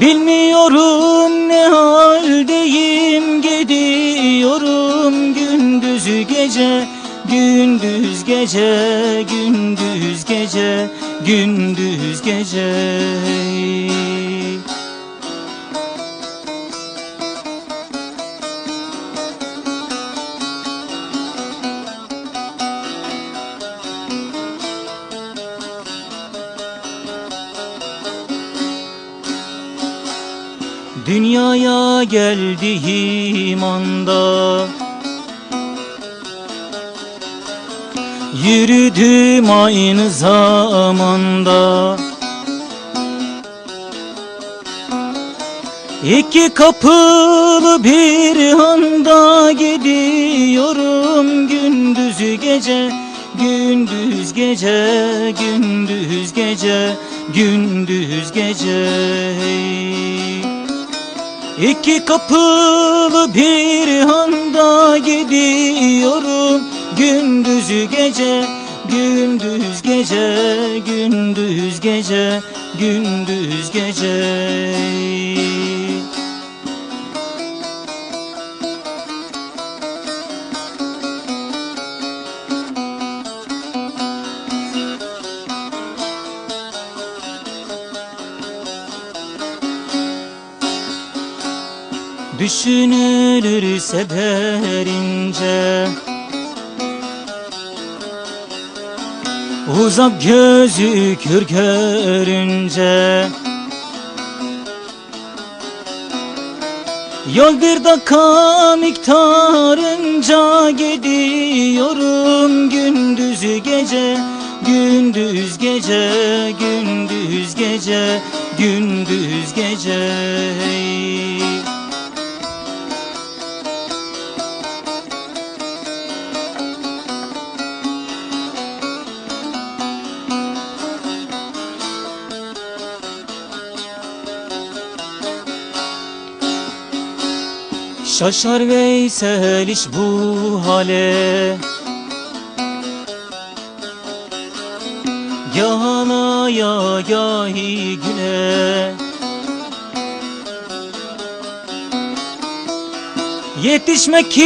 Bilmiyorum ne haldeyim Gidiyorum gündüz gece Gündüz gece Gündüz gece Gündüz gece Dünyaya geldiğim anda Yürüdüm aynı zamanda. İki kapılı bir anda gidiyorum gündüz gece Gündüz gece, gündüz gece, gündüz gece. Hey. İki kapılı bir anda gidiyorum. Gündüz gece, gündüz gece, gündüz gece, gündüz gece Düşünülürse derince. Uzak gözükür görünce. Yol bir dakika miktarınca gidiyorum. Gündüz gece Gündüz gece, gündüz gece, gündüz gece. Hey. Şaşar Veysel iş bu hale Gah alaya gahi güle Yetişmek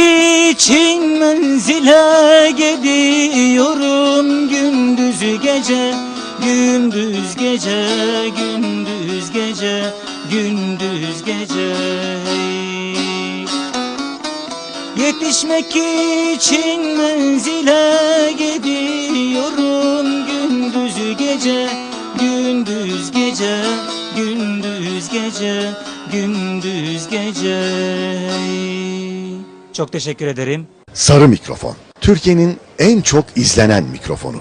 için menzile gidiyorum gündüz gece Gündüz gece, gündüz gece, gündüz gece. Yetişmek için menzile gidiyorum gündüz gece Gündüz gece, gündüz gece, gündüz gece Çok teşekkür ederim. Sarı mikrofon. Türkiye'nin en çok izlenen mikrofonu.